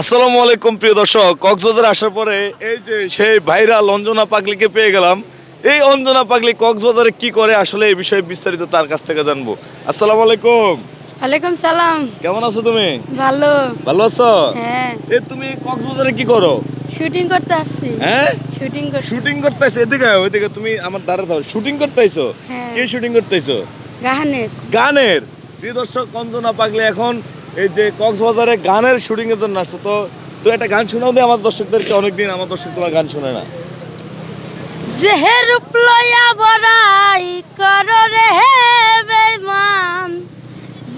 আসসালামু আলাইকুম প্রিয় দর্শক। কক্সবাজার আসার পরে এই যে সেই ভাইরাল অঞ্জনা পাগলিকে পেয়ে গেলাম। এই অঞ্জনা পাগলি কক্সবাজারে কি করে আসলে এই বিষয়ে বিস্তারিত তার কাছ থেকে জানব। আসসালামু আলাইকুম। ওয়ালাইকুম সালাম। কেমন আছো তুমি? ভালো। ভালো আছো? হ্যাঁ। এ তুমি কক্সবাজারে কি করো? শুটিং করতে আসছি। হ্যাঁ? শুটিং করতে শুটিং করতে করতেছো এদিকে আয়, ওইদিকে তুমি আমার দ্বারা থাও। শুটিং করতেছো হ্যাঁ। কি শুটিং করতেছো গাহানের। গানের প্রিয় দর্শক অঞ্জনা পাগলি এখন এই যে কক্সবাজারে গানের শুটিং এর জন্য আসছে, তো তো একটা গান শোনাও দে আমার দর্শকদেরকে, অনেকদিন আমার দর্শক তোমার গান শোনে না। জেহের উপলয়া বড়াই কর রে হে বেমান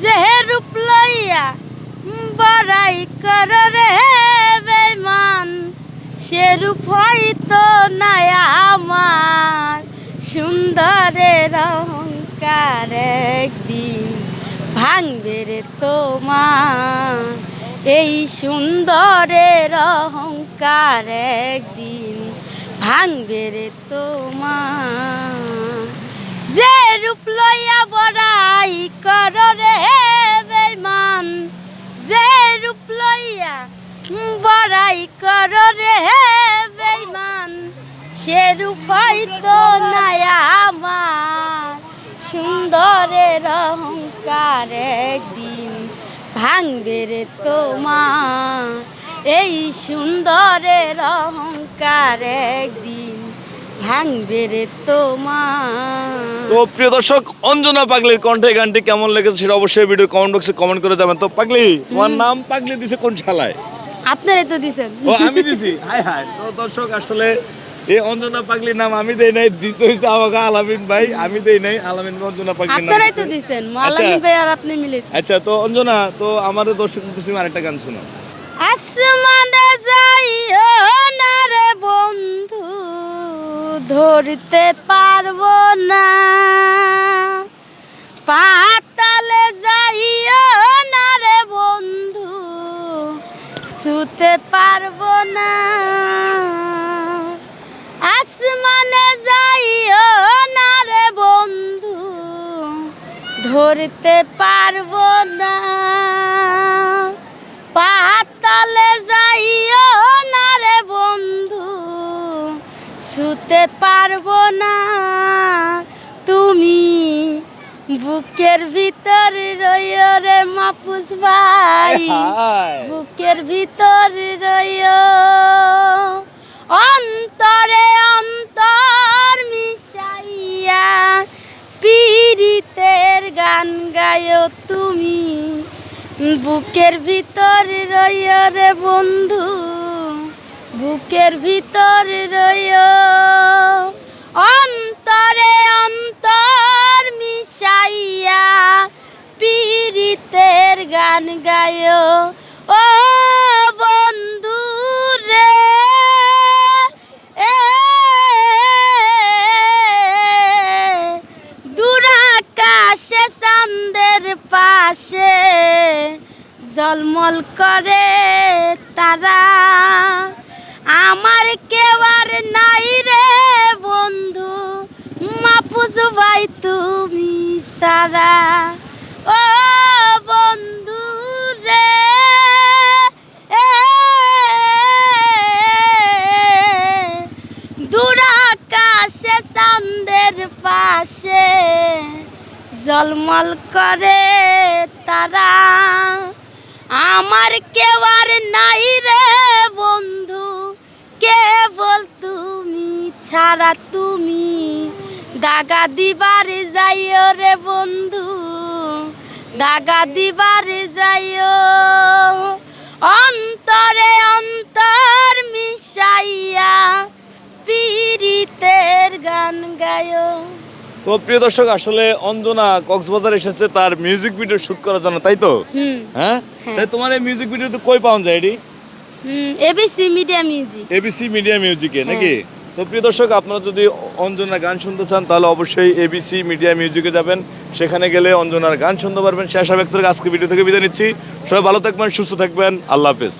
জেহের উপলয়া বড়াই কর রে হে বেমান সে রূপ হয়তো নাই ভাঙবে রে তোমার। এই সুন্দরের অহংকার একদিন ভাঙবে রে তোমার। যে রূপ লইয়া বড়াই কর রে বেমান যে রূপ লইয়া বড়াই কর রে বেমান সে রূপ হয়তো নাই আমার। সুন্দরের অহংকার একদিন ভাঙবে রে তোমার। এই সুন্দরের অহংকার একদিন ভাঙবে রে তোমার। তো প্রিয় দর্শক অঞ্জনা পাগলির কণ্ঠে গানটি কেমন লেগেছে সেটা অবশ্যই ভিডিও কমেন্ট বক্সে কমেন্ট করে যাবেন তো পাগলি তোমার নাম পাগলি দিছে কোন শালায়? আপনারে তো দিছেন। ও আমি দিছি। হাই হাই তো দর্শক আসলে এই অঞ্জনা পাগলির নাম আমি দেই নাই দিছে হইছে আমাকে আলামিন ভাই আমি দেই নাই আলামিন অঞ্জনা পাগলির নাম আপনারাই তো দিছে। দিছেন আচ্ছা। মালামিন ভাই আর আপনি মিলে আচ্ছা তো অঞ্জনা তো আমাদের দর্শক তুমি আরেকটা গান শোনো আসমানে যাইও না রে বন্ধু ধরতে পারব না পাতালে যাইও না রে বন্ধু শুতে পারব না ধরতে পারব না। পাতালে যাইও না রে বন্ধু শুতে পারব না। তুমি বুকের ভিতর রইও রে মাপুস ভাই বুকের ভিতর রইও। অন্তর বুকের ভিতর রইও রে বন্ধু, বুকের ভিতর রইও। অন্তরে অন্তর মিশাইয়া পীড়িতের গান গায়ো। ও বন্ধু রে দূরাকাশে চান্দের পাশে জলমল করে তারা। আমার কেউ আর নাই রে বন্ধু মাপুজ ভাই তুমি সারা। ও বন্ধু রে দূরাকাশে চান্দের পাশে জলমল করে তারা। আমার কেউ আর নাই রে বন্ধু। কেবল তুমি ছাড়া তুমি। দাগা দিবার যাইও রে বন্ধু। দাগা দিবার যাইও। অন্তরে অন্তর মিশাইয়া পীড়িতের গান গায়ো। তো প্রিয় দর্শক আসলে অঞ্জনা কক্সবাজার এসেছে তার মিউজিক ভিডিও শুট করার জন্য তাই তো? হ্যাঁ? হ্যাঁ। তাই তোমার এই মিউজিক ভিডিও তো কই পাওয়া যায় এটি ABC media music ABC media মিউজিকে হ্যাঁ। নাকি? তো প্রিয় দর্শক আপনারা যদি অঞ্জনা গান শুনতে চান তাহলে অবশ্যই এবিসি মিডিয়া মিউজিকে যাবেন। সেখানে গেলে অঞ্জনার গান শুনতে পারবেন। শেষ ব্যক্তি আজকে ভিডিও থেকে বিদায় নিচ্ছি। সবাই ভালো থাকবেন সুস্থ থাকবেন। আল্লাহ হাফেজ।